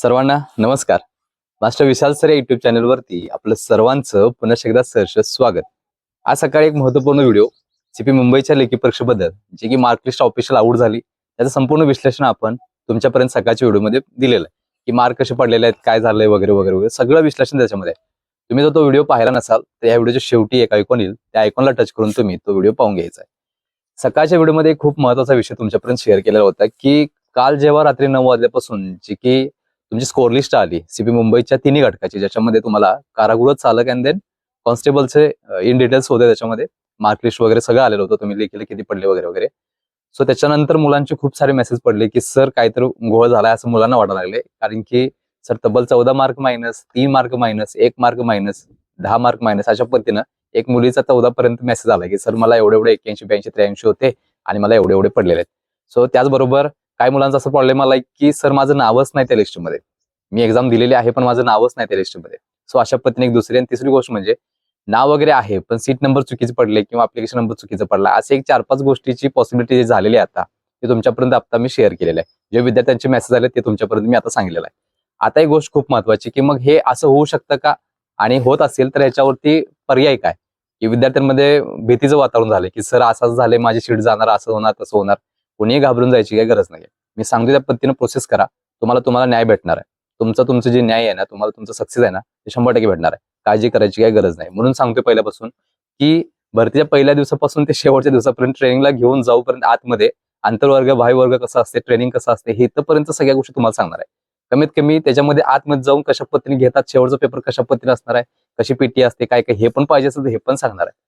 सर्वांना नमस्कार. Master Vishal sir या युट्यूब चॅनलवरती आपलं सर्वांचं पुन्हा एकदा सहर्ष स्वागत. आज सकाळी एक महत्त्वपूर्ण व्हिडिओ सीपी मुंबईच्या लेखी परीक्षेबद्दल जे की मार्कलिस्ट ऑफिशियल आउट झाली त्याचं संपूर्ण विश्लेषण आपण तुमच्यापर्यंत सकाळच्या व्हिडिओमध्ये दिलेलं आहे. की मार्क कसे पडलेले आहेत काय झालंय वगैरे वगैरे वगैरे सगळं विश्लेषण त्याच्यामध्ये आहे. तुम्ही जर तो व्हिडिओ पाहिला नसाल तर या व्हिडिओच्या शेवटी एक आयकॉन येईल. त्या आयकॉनला टच करून तुम्ही तो व्हिडिओ पाहून घ्यायचा आहे. सकाळच्या व्हिडिओमध्ये खूप महत्त्वाचा विषय तुमच्यापर्यंत शेअर केलेला होता की काल जेव्हा रात्री नऊ वाजल्यापासून जी की तुमची स्कोर लिस्ट आली सीपी मुंबईच्या तिन्ही घटकाची ज्याच्यामध्ये तुम्हाला कारागृह चालक अँड देन कॉन्स्टेबलचे इन डिटेल्स होते त्याच्यामध्ये. मार्क लिस्ट वगैरे सगळं आलेलं होतं तुम्ही लिखिले किती पडले वगैरे वगैरे. सो त्याच्यानंतर मुलांचे खूप सारे मेसेज पडले की सर काहीतरी घोळ झालाय असं मुलांना वाटायला लागले. कारण की सर तब्बल चौदा मार्क मायनस तीन मार्क मायनस एक मार्क मायनस दहा मार्क मायनस अशा पद्धतीनं एक मुलीचा चौदा पर्यंत मेसेज आला की सर मला एवढे एवढे एक्क्याऐंशी ब्याऐंशी त्र्याऐंशी होते आणि मला एवढे एवढे पडलेले आहेत. सो त्याचबरोबर काही मुलांचा असा प्रॉब्लेम आला की सर माझं नावच नाही त्या लिस्टमध्ये मी एक्झाम दिलेली आहे पण माझं नावच नाही त्या लिस्टमध्ये सो अशा पद्धतीने एक दुसरी आणि तिसरी गोष्ट म्हणजे नाव वगैरे आहे पण सीट नंबर चुकीचं पडले किंवा अप्लिकेशन नंबर चुकीचा पडला असे एक चार पाच गोष्टीची पॉसिबिलिटी जी झालेली आहे आता ते तुमच्यापर्यंत आता मी शेअर केलेलं आहे. जे विद्यार्थ्यांचे मेसेज आले ते तुमच्यापर्यंत मी आता सांगितलेलं आहे. आता एक गोष्ट खूप महत्वाची की मग हे असं होऊ शकतं का? आणि होत असेल तर याच्यावरती पर्याय काय? की विद्यार्थ्यांमध्ये भीतीचं वातावरण झालं की सर असंच झालं माझी सीट जाणार असं होणार तसं होणार. कोणीही घाबरून जायची काही गरज नाही मी सांगतो त्या पद्धतीनं प्रोसेस करा. तुम्हाला तुम्हाला न्याय भेटणार आहे. तुमचं तुमचं जे न्याय आहे ना तुम्हाला तुमचं सक्सेस आहे ना ते शंभर टक्के भेटणार आहे. काळजी करायची काही गरज नाही. म्हणून सांगतोय पहिल्यापासून की भरतीच्या पहिल्या दिवसापासून ते शेवटच्या दिवसापर्यंत ट्रेनिंगला घेऊन जाऊपर्यंत आतमध्ये आंतरवर्ग बाह्यवर्ग कसं असते ट्रेनिंग कसं असते हे इथपर्यंत सगळ्या गोष्टी तुम्हाला सांगणार आहे. कमीत कमी त्याच्यामध्ये आतमध्ये जाऊन कशा पद्धतीने घेतात शेवटचा पेपर कशा पद्धतीने असणार आहे कशी पीटी असते काय काय हे पण पाहिजे असेल तर हे पण सांगणार आहे.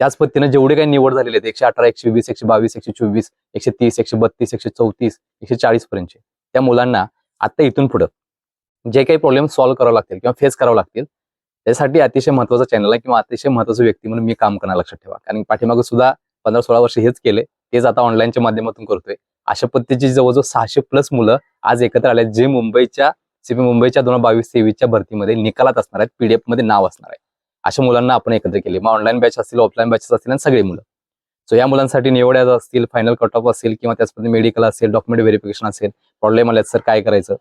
त्याच पद्धतीने जेवढे काही निवड झालेले आहेत एकशे अठरा एकशे वीस एकशे बावीस एकशे चोवीस एकशे तीस एकशे बत्तीस एकशे चौतीस एकशे चाळीस पर्यंतचे. त्या मुलांना आता इथून पुढं जे काही प्रॉब्लेम सॉल्व्ह करावं लागतील किंवा फेस करावे लागतील त्यासाठी अतिशय महत्त्वाचा चॅनल आहे किंवा अतिशय महत्वाचं व्यक्ती म्हणून मी काम करणं लक्षात ठेवा. कारण पाठीमागं सुद्धा पंधरा सोळा वर्ष हेच केले तेच आता ऑनलाईनच्या माध्यमातून करतोय. अशा पद्धतीची जवळजवळ सहाशे प्लस मुलं आज एकत्र आले जे मुंबईच्या सीपी मुंबईच्या दोन हजार बावीस तेवीसच्या भरतीमध्ये निकालात असणार आहेत पीडीएफमध्ये नाव असणार आहे. अशा मुलांना आपण एकत्र केले. मग ऑनलाईन बॅच असतील ऑफलाईन बॅचेस असतील आणि सगळे मुलं. सो या मुलांसाठी निवड्या असतील फायनल कट ऑफ असेल किंवा त्याचप्रमाणे मेडिकल असेल डॉक्युमेंट व्हेरिफिकेशन असेल प्रॉब्लेम आले सर काय करायचं?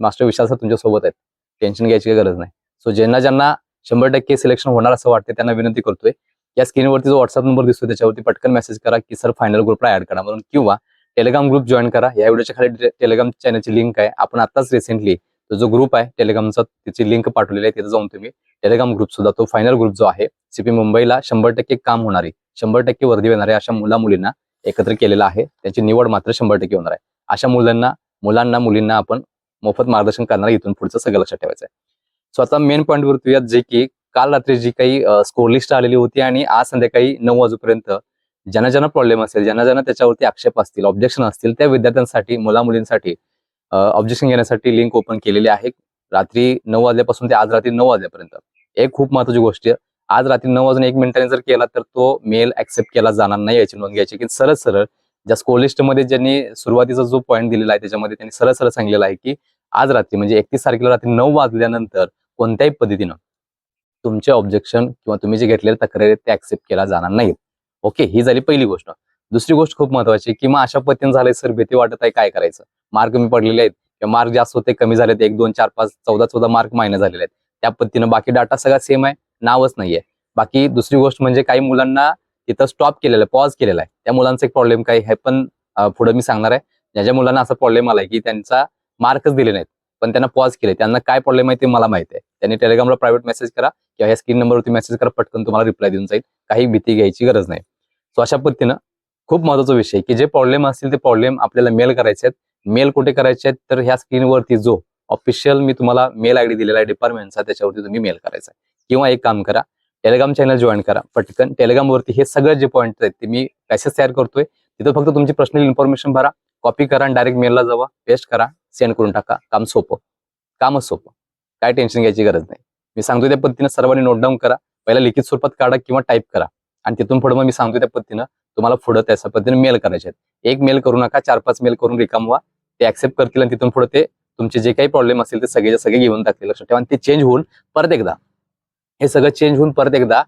मास्टर विशाल सर तुमच्यासोबत आहेत. टेन्शन घ्यायची काही गरज नाही. सो ज्यांना ज्यांना शंभर टक्के सिलेक्शन होणार असं वाटतं त्यांना विनंती करतोय या स्क्रीनवरती जो व्हॉट्सअप नंबर दिसतो त्याच्यावरती पटकन मेसेज करा की सर फायनल ग्रुपला ऍड करा म्हणून. किंवा टेलिग्राम ग्रुप जॉईन करा. या व्हिडिओच्या खाली टेलिग्राम चॅनलची लिंक आहे. आपण आताच रिसेंटली तो जो ग्रुप आहे टेलिग्रामचा त्याची लिंक पाठवलेली आहे तिथे जाऊन तुम्ही टेलिग्राम ग्रुप सुद्धा तो फायनल ग्रुप जो आहे सीपी मुंबईला शंभर टक्के काम होणारी शंभर टक्के वर्दी येणारे अशा मुला मुलींना एकत्र केलेला आहे. त्याची निवड मात्र शंभर टक्के होणार आहे. अशा मुलांना मुलांना मुलींना आपण मोफत मार्गदर्शन करणार इथून पुढचं सगळं लक्षात ठेवायचं आहे. सो आता मेन पॉईंट वरती जे की काल रात्री जी काही स्कोर लिस्ट आलेली होती आणि आज संध्याकाळी नऊ वाजेपर्यंत ज्यांना ज्यांना प्रॉब्लेम असेल ज्यांना ज्यांना त्याच्यावरती आक्षेप असतील ऑब्जेक्शन असतील त्या विद्यार्थ्यांसाठी मुला मुलींसाठी ऑब्जेक्शन घेण्यासाठी लिंक ओपन केलेली आहे. रात्री नऊ वाजल्यापासून ते आज रात्री नऊ वाजल्यापर्यंत. एक खूप महत्वाची गोष्ट आहे. आज रात्री नऊ वाजून एक मिनिटाने जर केला तर तो मेल ऍक्सेप्ट केला जाणार नाही याची नोंद घ्यायची. की सरळ सरळ ज्या स्कोर लिस्टमध्ये ज्यांनी सुरुवातीचा जो पॉईंट दिलेला आहे त्याच्यामध्ये त्यांनी सरळ सरळ सांगितलेला आहे की आज रात्री म्हणजे एकतीस तारखेला रात्री नऊ वाजल्यानंतर कोणत्याही पद्धतीनं तुमचे ऑब्जेक्शन किंवा तुम्ही जे घेतलेले तक्रारी ते ऍक्सेप्ट केला जाणार नाही ओके ही झाली पहिली गोष्ट. दुसरी गोष्ट खूप महत्वाची की मग अशा पद्धतीने झालंय सर भीती वाटत आहे काय करायचं? मार्क मी पडलेले आहेत. किंवा मार्क जास्त होते कमी झालेत. एक दोन चार पाच चौदा चौदा मार्क मायने झालेले आहेत. त्या पद्धतीनं बाकी डाटा सगळा सेम आहे नावच नाहीये. बाकी दुसरी गोष्ट म्हणजे काही मुलांना तिथं स्टॉप केलेलं आहे पॉज केलेला आहे. त्या मुलांचा एक प्रॉब्लेम काय हे पण पुढे मी सांगणार आहे. ज्या ज्या मुलांना असा प्रॉब्लेम आलाय की त्यांचा मार्कच दिले नाहीत पण त्यांना पॉज केले त्यांना काय प्रॉब्लेम आहे ते मला माहिती आहे. त्यांनी टेलिग्रामला प्रायव्हेट मेसेज करा किंवा या स्क्रीन नंबरवरती मेसेज करा पटकन तुम्हाला रिप्लाय देऊन जाईल. काही भीती घ्यायची गरज नाही. सो अशा पद्धतीनं खूप महत्त्वाचा विषय की जे प्रॉब्लेम असतील ते प्रॉब्लेम आपल्याला मेल करायचे आहेत. मेल कुठे करायचे आहेत? तर ह्या स्क्रीनवरती जो ऑफिशियल मी तुम्हाला मेल आयडी दिलेला आहे डिपार्टमेंटचा त्याच्यावरती तुम्ही मेल करायचा आहे. किंवा एक काम करा टेलिग्राम चॅनल जॉईन करा. पटकन टेलिग्रामवरती हे सगळे जे पॉईंट आहेत ते मी पॅसेज तयार करतोय. तिथं फक्त तुमची पर्सनल इन्फॉर्मेशन भरा कॉपी करा आणि डायरेक्ट मेलला जावा पेस्ट करा सेंड करून टाका. काम सोपं. कामच सोपं. काय टेन्शन घ्यायची गरज नाही. मी सांगतो त्या पद्धतीनं सर्वांनी नोट डाऊन करा. पहिला लिखित स्वरूपात काढा किंवा टाईप करा. आणि तिथून पुढे मग मी सांगतो त्या पद्धतीनं तुम्हाला पुढे त्याच्या पद्धतीने मेल करायचे आहेत. एक मेल करू नका चार पाच मेल करून रिकाम व्हा ते ऍक्सेप्ट करतील आणि तिथून पुढे ते तुमचे जे काही प्रॉब्लेम असतील ते सगळे सगळे घेऊन टाकतील लक्षात ठेवा. ते चेंज होऊन परत एकदा हे सगळं चेंज होऊन परत एकदा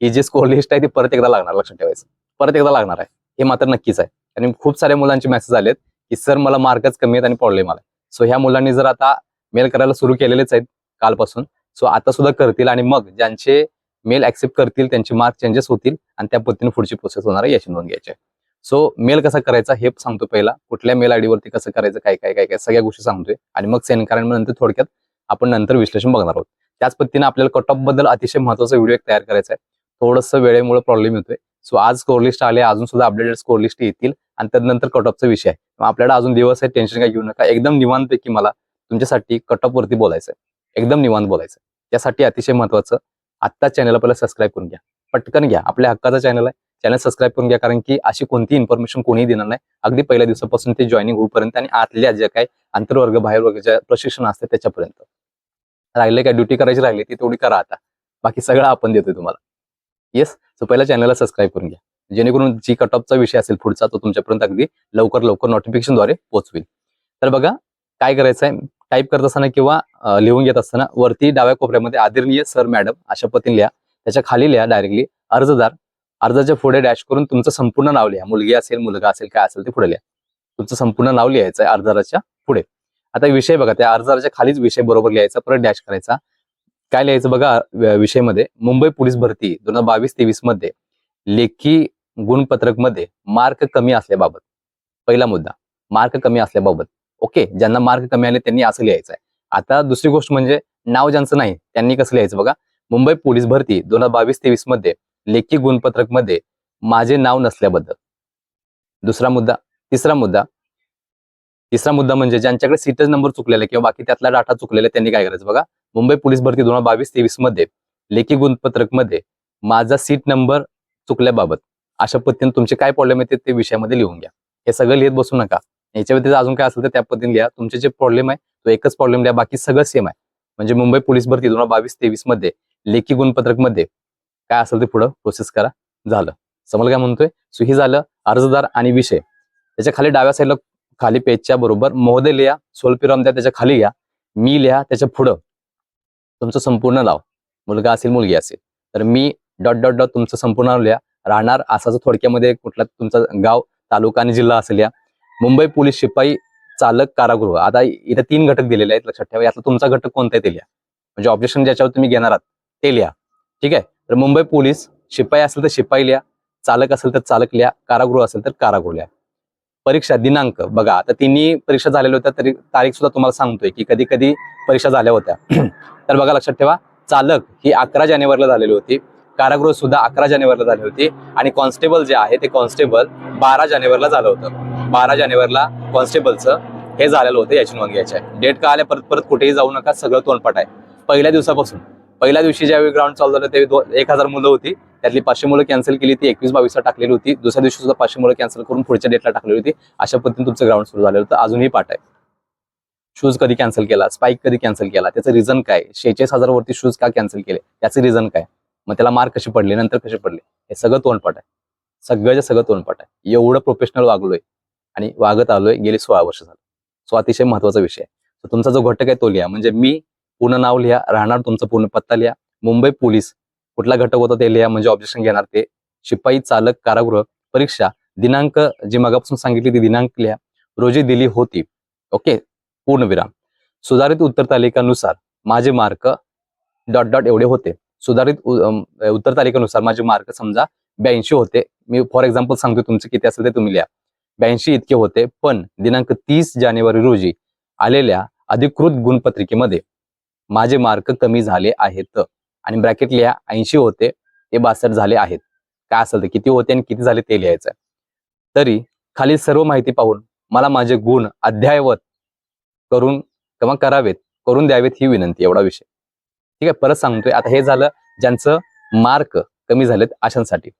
ही जी स्कोर लिस्ट आहे ती परत एकदा लागणार लक्षात ठेवायचं. परत एकदा लागणार आहे. हे मात्र नक्कीच आहे. आणि खूप साऱ्या मुलांचे मेसेज आलेत की सर मला मार्कच कमी आहेत आणि प्रॉब्लेम आला सो ह्या मुलांनी जर आता मेल करायला सुरू केलेलेच आहेत कालपासून सो आता सुद्धा करतील आणि मग ज्यांचे मेल ऍक्सेप्ट करतील त्यांचे मार्क चेंजेस होतील आणि त्या पद्धतीने पुढची प्रोसेस होणार आहे याची नोंद घ्यायची सो मेल कसा करायचा हे सांगतो पहिला. कुठल्या मेल आयडी वरती कसं करायचं काय काय काय काय सगळ्या गोष्टी सांगतोय. आणि मग सेंड कारण नंतर थोडक्यात आपण नंतर विश्लेषण बघणार आहोत. त्याच पद्धतीने आपल्याला कट ऑफबद्दल अतिशय महत्त्वाचा व्हिडिओ एक तयार करायचा आहे. थोडंसं वेळेमुळे प्रॉब्लेम येतोय. सो आज स्कोर लिस्ट आले अजून सुद्धा अपडेटेड स्कोर लिस्ट येतील आणि त्यानंतर कट ऑफचा विषय आहे. मग आपल्याला अजून दिवस आहे टेन्शन काय घेऊ नका. एकदम निवांतपैकी मला तुमच्यासाठी कट ऑफ वरती बोलायचं आहे एकदम निवांत बोलायचं त्यासाठी अतिशय महत्वाचं आत्ता चॅनलला पहिला सबस्क्राईब करून घ्या. पटकन घ्या. आपल्या हक्काचा चॅनल आहे. चॅनल सबस्क्राईब करून घ्या कारण की अशी कोणती इन्फॉर्मेशन कोणीही देणार नाही. अगदी पहिल्या दिवसापासून ते जॉईनिंग होईपर्यंत आणि आतल्या ज्या काही आंतरवर्ग बाहेरवर्ग ज्या प्रशिक्षण असते त्याच्यापर्यंत. राहिले काय ड्युटी करायची राहिली ती तेवढी करा आता. बाकी सगळं आपण देतोय तुम्हाला. येस सो पहिला चॅनलला सबस्क्राईब करून घ्या. जेणेकरून जी कट ऑफचा विषय असेल पुढचा तो तुमच्यापर्यंत अगदी लवकर लवकर नोटिफिकेशनद्वारे पोहोचवेल. तर बघा काय करायचं आहे टाईप करत असताना किंवा लिहून घेत असताना वरती डाव्या कोपऱ्यामध्ये आदरणीय सर मॅडम अशा पतीने लिहा. त्याच्याखाली लिहा डायरेक्टली अर्जदार. अर्जाच्या पुढे डॅश करून तुमचं संपूर्ण नाव लिहा. मुलगी असेल मुलगा असेल काय असेल ते पुढे लिहा. तुमचं संपूर्ण नाव लिहायचं आहे अर्जदाराच्या पुढे. आता विषय बघा त्या अर्जदाराच्या खालीच विषय बरोबर लिहायचा परत डॅश करायचा. काय लिहायचं बघा विषयमध्ये मुंबई पोलीस भरती दोन हजार बावीस तेवीसमध्ये लेखी गुणपत्रकमध्ये मार्क कमी असल्याबाबत. पहिला मुद्दा मार्क कमी असल्याबाबत. ओके ज्यांना मार्क कमी आले त्यांनी असं लिहायचं आहे आता दुसरी गोष्ट म्हणजे नाव ज्यांचं नाही त्यांनी कसं लिहायचं बघा? मुंबई पोलीस भरती दोन हजार बावीस तेवीसमध्ये लेखी गुणपत्रकमध्ये माझे नाव नसल्याबद्दल. दुसरा मुद्दा तिसरा मुद्दा. तिसरा मुद्दा म्हणजे ज्यांच्याकडे सीटच नंबर चुकलेला आहे किंवा बाकी त्यातला डाटा चुकलेला आहे त्यांनी काय करायचं बघा? मुंबई पोलीस भरती दोन हजार बावीस तेवीसमध्ये लेखी गुणपत्रकमध्ये माझा सीट नंबर चुकल्याबाबत. अशा पद्धतीने तुमचे काय प्रॉब्लेम येते ते विषयामध्ये लिहून घ्या. हे सगळं लिहित बसू नका. याच्या व्यतिरिक्त अजून काय असेल तर त्या पद्धतीने लिहा. तुमचे जे प्रॉब्लेम आहे तो एकच प्रॉब्लेम लिहा. बाकी सगळं सेम आहे. म्हणजे मुंबई पोलीस भरती दोन हजार बावीस तेवीसमध्ये लेखी गुणपत्रकमध्ये काय असेल ते पुढं प्रोसेस करा. झालं. समजलं काय म्हणतोय? सो हे झालं अर्जदार आणि विषय. त्याच्याखाली डाव्या साईडला खाली पेजच्या बरोबर महोदय लिहा सोलपिराम द्या त्याच्याखाली लिहा. मी लिहा त्याच्या पुढं. तुमचं संपूर्ण नाव. मुलगा असेल मुलगी असेल. तर मी डॉट डॉट डॉट तुमचं संपूर्ण नाव लिहा. राहणार असाच थोडक्यामध्ये कुठला तुमचं गाव तालुका आणि जिल्हा असेल या मुंबई पोलीस शिपाई चालक कारागृह. आता इथे तीन घटक दिलेले आहेत लक्षात ठेवा. यातला तुमचा घटक कोणता आहे ते लिहा. म्हणजे ऑब्जेक्शन ज्याच्यावर तुम्ही घेणार आहात ते लिहा. ठीक आहे? तर मुंबई पोलीस शिपाई असेल तर शिपाई लिहा चालक असेल तर चालक लिहा कारागृह असेल तर कारागृह लिहा. परीक्षा दिनांक बघा आता तिन्ही परीक्षा झालेल्या होत्या तरी तारीख सुद्धा तुम्हाला सांगतोय की कधी कधी परीक्षा झाल्या होत्या. तर बघा लक्षात ठेवा. चालक ही अकरा जानेवारीला झालेली होती. कारागृह सुद्धा अकरा जानेवारीला झाली होती. आणि कॉन्स्टेबल जे आहे ते कॉन्स्टेबल बारा जानेवारीला झालं होतं. बारा जानेवारीला कॉन्स्टेबलचं हे झालेलं होतं याची नोंद घ्यायची आहे. डेट का आल्या परत परत कुठेही जाऊ नका सगळं तोंडपाठ आहे. पहिल्या दिवसापासून पहिल्या दिवशी ज्यावेळी ग्राउंड चालू झालं त्यावेळी एक हजार मुलं होती. त्यातली पाचशे मुलं कॅन्सल केली ती एकवीस बावीसला टाकलेली होती. दुसऱ्या दिवशी सुद्धा पाचशे मुलं कॅन्सल करून पुढच्या डेटला टाकलेली होती. अशा पद्धतीने तुमचं ग्राउंड सुरू झालेलं होतं. अजूनही पाठ आहे. शूज कधी कॅन्सल केला? स्पाईक कधी कॅन्सल केला? त्याचं रिझन काय? शेहेचाळीस हजार वरती शूज का कॅन्सल केले? त्याचं रिझन काय? मग त्याला मार्क कशी पडले? नंतर कसे पडले? हे सगळं तोंडपाठ आहे. सगळ्याच्या सगळं तोंडपाठ आहे. एवढं प्रोफेशनल वागलोय. आणि वागत आलोय गेली सोळा वर्ष झालं. सो अतिशय महत्त्वाचा विषय. आहे तुमचा जो घटक आहे तो लिहा. म्हणजे मी पूर्ण नाव लिहा राहणार तुमचा पूर्ण पत्ता लिहा. मुंबई पोलीस कुठला घटक होता ते लिहा. म्हणजे ऑब्जेक्शन घेणार ते. शिपाई चालक कारागृह परीक्षा दिनांक जी मगापासून सांगितली ती दिनांक लिहा. रोजी दिली होती. ओके? पूर्णविराम सुधारित उत्तर तालिकानुसार माझे मार्क डॉट डॉट एवढे होते. सुधारित उत्तर तालिकेनुसार माझे मार्क समजा ब्याऐंशी होते. मी फॉर एक्झाम्पल सांगतो तुमचे किती असेल ते तुम्ही लिहा. ब्याऐंशी इतके होते पण दिनांक तीस जानेवारी रोजी आलेल्या अधिकृत गुणपत्रिकेमध्ये माझे मार्क कमी झाले आहेत आणि ब्रॅकेट लिहा ऐंशी होते ते बासष्ट झाले आहेत. काय असेल ते किती होते आणि किती झाले ते लिहायचं तरी खाली सर्व माहिती पाहून मला माझे गुण अध्यायवत करून किंवा करावेत करून द्यावेत ही विनंती एवढा विषय. ठीक आहे परत सांगतोय. आता हे झालं ज्यांचं मार्क कमी झालेत अशांसाठी.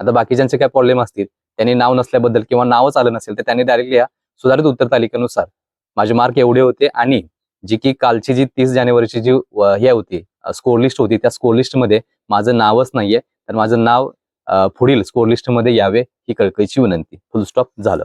आता बाकीच्यांचे काय प्रॉब्लेम असतील? त्यांनी नाव नसल्याबद्दल किंवा नावच आलं नसेल तर त्यांनी डायरेक्ट लिहा सुधारित उत्तर तालिकेनुसार माझे मार्क एवढे होते आणि जी की कालची जी तीस जानेवारीची जी हे होती स्कोर लिस्ट होती त्या स्कोर लिस्टमध्ये माझं नावच नाहीये तर माझं नाव पुढील स्कोर लिस्टमध्ये यावे ही कळकळीची विनंती. फुल स्टॉप झालं.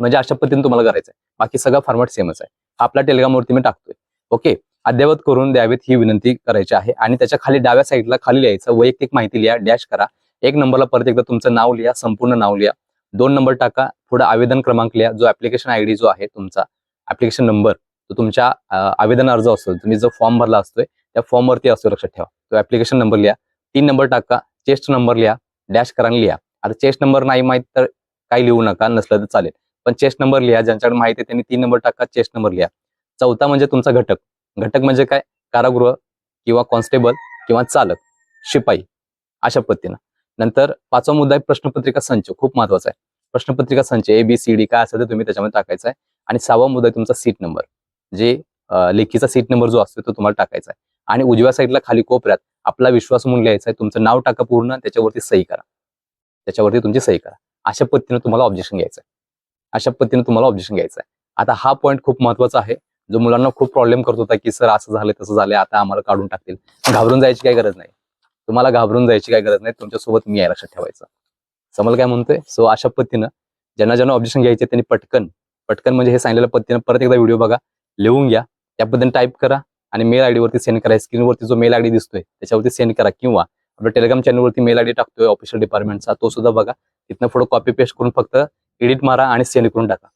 म्हणजे अशा पद्धतीने तुम्हाला करायचं आहे बाकी सगळं फॉर्मॅट सेमच आहे. आपला टेलिग्रामवरती मी टाकतोय. ओके अद्ययावत करून द्यावेत ही विनंती करायची आहे आणि त्याच्याखाली डाव्या साईडला खाली लिहायचं वैयक्तिक माहिती लिहा डॅश करा. एक नंबरला परत एकदा तुमचं नाव लिहा संपूर्ण नाव लिहा. दोन नंबर टाका पुढे आवेदन क्रमांक लिहा जो ऍप्लिकेशन आयडी जो आहे तुमचा. ऍप्लिकेशन नंबर तो तुमच्या आवेदन अर्ज असतो तुम्ही जो फॉर्म भरला असतोय त्या फॉर्मवरती असतो लक्षात ठेवा. तो ऍप्लिकेशन नंबर लिहा. तीन नंबर टाका चेस्ट नंबर लिहा डॅश करा लिहा. आता चेस्ट नंबर नाही माहीत तर काही लिहू नका नसलं तर चालेल. पण चेस्ट नंबर लिहा ज्यांच्याकडे माहिती आहे त्यांनी तीन नंबर टाका चेस्ट नंबर लिहा. चौथा म्हणजे तुमचा घटक. घटक म्हणजे काय? कारागृह किंवा कॉन्स्टेबल किंवा चालक शिपाई अशा पद्धतीनं. नंतर पाचवा मुद्दा आहे प्रश्नपत्रिका संच. खूप महत्त्वाचा आहे. प्रश्नपत्रिका संच ए बी सी डी काय असेल ते तुम्ही त्याच्यामध्ये टाकायचा आहे. आणि सहावा मुद्दा आहे तुमचा सीट नंबर. जे लेखीचा सीट नंबर जो असतो तो तुम्हाला टाकायचा आहे. आणि उजव्या साईडला खाली कोपऱ्यात आपला विश्वास म्हणून लिहायचा आहे. तुमचं नाव टाका पूर्ण त्याच्यावरती सही करा. त्याच्यावरती तुमची सही करा. अशा पद्धतीने तुम्हाला ऑब्जेक्शन घ्यायचं आहे. अशा पद्धतीने तुम्हाला ऑब्जेक्शन घ्यायचं आहे. आता हा पॉईंट खूप महत्त्वाचा आहे. जो मुलांना खूप प्रॉब्लेम करत होता की सर असं झालं तसं झालं आता आम्हाला काढून टाकतील. घाबरून जायची काही गरज नाही. तुम्हाला घाबरून जायची काय गरज नाही. तुमच्यासोबत मी आहे लक्षात ठेवायचं. समज काय म्हणतोय? सो अशा पद्धतीनं ज्यांना ज्यांना ऑब्जेक्शन घ्यायचे त्यांनी पटकन पटकन म्हणजे हे सांगितलेल्या पद्धतीनं परत एकदा व्हिडिओ बघा लिहून घ्या. त्या पद्धतीने टाईप करा आणि मेल आयडी वरती सेंड करा. स्क्रीनवरती जो मेल आयडी दिसतोय त्याच्यावरती सेंड करा. किंवा आपल्या टेलिग्राम चॅनलवरती मेल आयडी टाकतोय ऑफिशियल डिपार्टमेंटचा तो सुद्धा बघा. तिथनं पुढे कॉपी पेस्ट करून फक्त एडिट मारा आणि सेंड करून टाका.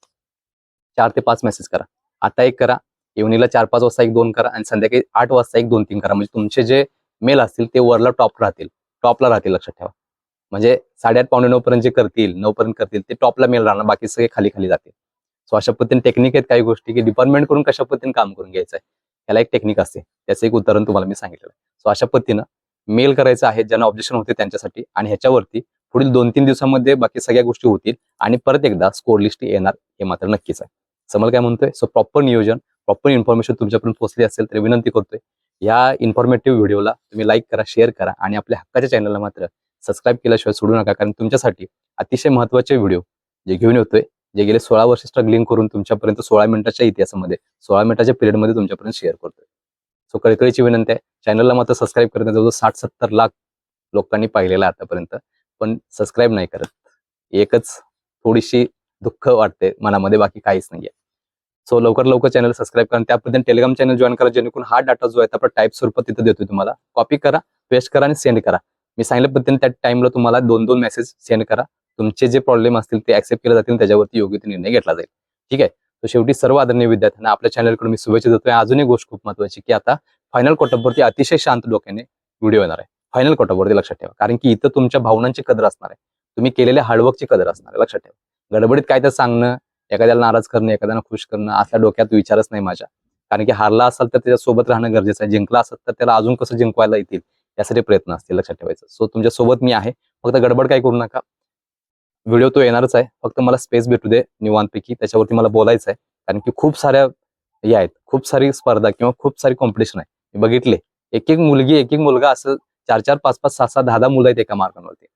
चार ते पाच मेसेज करा. आता एक करा. इव्हनिंगला चार पाच वाजता एक दोन करा. आणि संध्याकाळी आठ वाजता एक दोन तीन करा. म्हणजे तुमचे जे मेल असतील ते वरला टॉप राहतील. टॉपला राहतील लक्षात ठेवा. म्हणजे साडेआठ पावणे नऊ पर्यंत जे करतील नऊ पर्यंत करतील ते टॉपला मेल राहणार बाकी सगळे खाली खाली जातील. सो अशा पद्धतीने टेक्निक आहेत काही गोष्टी की डिपार्टमेंट करून कशा पद्धतीने काम करून घ्यायचं आहे याला एक टेक्निक असते. त्याचं एक उदाहरण तुम्हाला मी सांगितलेलं सो अशा पद्धतीनं मेल करायचं आहे ज्यांना ऑब्जेक्शन होते त्यांच्यासाठी आणि ह्याच्यावरती पुढील दोन तीन दिवसामध्ये बाकी सगळ्या गोष्टी होतील आणि परत एकदा स्कोर लिस्ट येणार हे मात्र नक्कीच आहे. समज काय म्हणतोय? सो प्रॉपर नियोजन प्रॉपर इन्फॉर्मेशन तुमच्यापर्यंत पोहोचली असेल तर विनंती करतोय. या इन्फॉर्मेटिव्ह व्हिडिओला तुम्ही लाईक करा शेअर करा आणि आपल्या हक्काच्या चॅनलला मात्र सबस्क्राईब केल्याशिवाय सोडू नका. कारण तुमच्यासाठी अतिशय महत्त्वाचे व्हिडिओ जे घेऊन येतोय जे गेले सोळा वर्ष स्ट्रगलिंग करून तुमच्यापर्यंत सोळा मिनिटाच्या इतिहासामध्ये सोळा मिनिटाच्या पिरियडमध्ये तुमच्यापर्यंत शेअर करतोय. सो कळकळीची विनंती आहे चॅनलला मात्र सबस्क्राईब करण्यात जवळजवळ साठ सत्तर लाख लोकांनी पाहिलेलं आतापर्यंत. पण सबस्क्राईब नाही करत. एकच थोडीशी दुःख वाटते मनामध्ये बाकी काहीच नाहीये. सो लवकर लवकर चॅनल सबस्क्राईब करा. त्यापर्यंत टेलिग्राम चॅनल जॉईन करा जेणेकरून हा डाटा जो आहे तो आपला टाईप स्वरूपात तिथं देतोय तुम्हाला. कॉपी करा पेस्ट करा आणि सेंड करा. मी सांगितल्या पद्धतीने त्या टाइमला तुम्हाला दोन दोन मेसेज सेंड करा. तुमचे जे प्रॉब्लेम असतील ते ऍक्सेप्ट केले जातील त्याच्यावरती योग्य ते निर्णय घेतला जाईल. ठीक आहे? तर शेवटी सर्व आदरणीय विद्यार्थ्यांना आपल्या चॅनलकडून मी शुभेच्छा देतोय. अजून एक गोष्ट खूप महत्वाची की आता फायनल कोटअपवरती अतिशय शांत डोक्याने व्हिडिओ येणार आहे. फायनल कोटअपवरती लक्षात ठेवा. कारण की इथं तुमच्या भावनांची कदर असणार आहे. तुम्ही केलेल्या हार्डवर्कची कदर असणार आहे. लक्षात ठेवा. गडबडीत काय तर सांगणं एखाद्याला नाराज करणं एखाद्याला खुश करणं असल्या डोक्यात विचारच नाही माझ्या. कारण की हारला असाल तर त्याच्या सोबत राहणं गरजेचं आहे. जिंकला असेल तर त्याला अजून कसं जिंकवायला येतील यासाठी प्रयत्न असतील लक्षात ठेवायचं. सो तुमच्यासोबत मी आहे. फक्त गडबड काय करू नका. व्हिडिओ तो येणारच आहे. फक्त मला स्पेस भेटू दे निवांतपैकी. त्याच्यावरती मला बोलायचं आहे कारण की खूप साऱ्या हे आहेत. खूप सारी स्पर्धा किंवा खूप सारी कॉम्पिटिशन आहे. मी बघितले. एक एक मुलगी एक एक मुलगा असं चार चार पाच पाच सहा सहा दहा दहा मुलं आहेत एका मार्कांवरती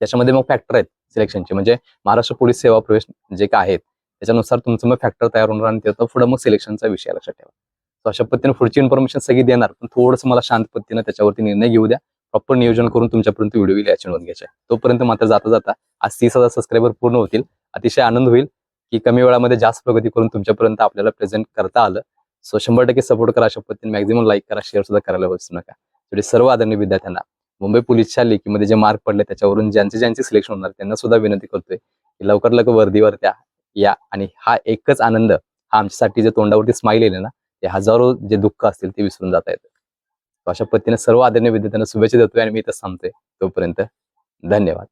त्याच्यामध्ये मग फॅक्टर आहेत सिलेक्शनचे म्हणजे महाराष्ट्र पोलीस सेवा प्रवेश जे काय आहेत त्याच्यानुसार तुमचं मग फॅक्टर तयार होणार आणि त्याचा पुढे मग सिलेक्शनचा विषय लक्षात ठेवा. सो अशा पद्धतीने पुढची इन्फॉर्मेशन सगळी देणार पण थोडंसं मला शांत पद्धतीने त्याच्यावरती निर्णय घेऊ द्या. प्रॉपर नियोजन करून तुमच्यापर्यंत व्हिडिओ येईल याची नोंद घ्यायची. तोपर्यंत मात्र जाता जाता आज तीस हजार सबस्क्रायबर पूर्ण होतील. अतिशय आनंद होईल की कमी वेळामध्ये जास्त प्रगती करून तुमच्यापर्यंत आपल्याला प्रेझेंट करता आलं. सो शंभर टक्के सपोर्ट करा अशा पद्धतीने. मॅक्झिमम लाईक करा शेअर सुद्धा करायला बसू नका. सर्व आदरणीय विद्यार्थ्यांना मुंबई पोलीसच्या लेखीमध्ये जे मार्क पडले त्याच्यावरून ज्यांचे ज्यांचे सिलेक्शन होणार त्यांना सुद्धा विनंती करतोय की लवकर लवकर वर्दीवर त्या या. आणि हा एकच आनंद हा आमच्यासाठी जे तोंडावरती स्माईल येईल ना ते हजारो जे दुःख असतील ते विसरून जाता येतं. अशा पद्धतीने सर्व आदरणीय विद्यार्थ्यांना शुभेच्छा देतोय आणि मी इथं थांबतोय. तोपर्यंत धन्यवाद.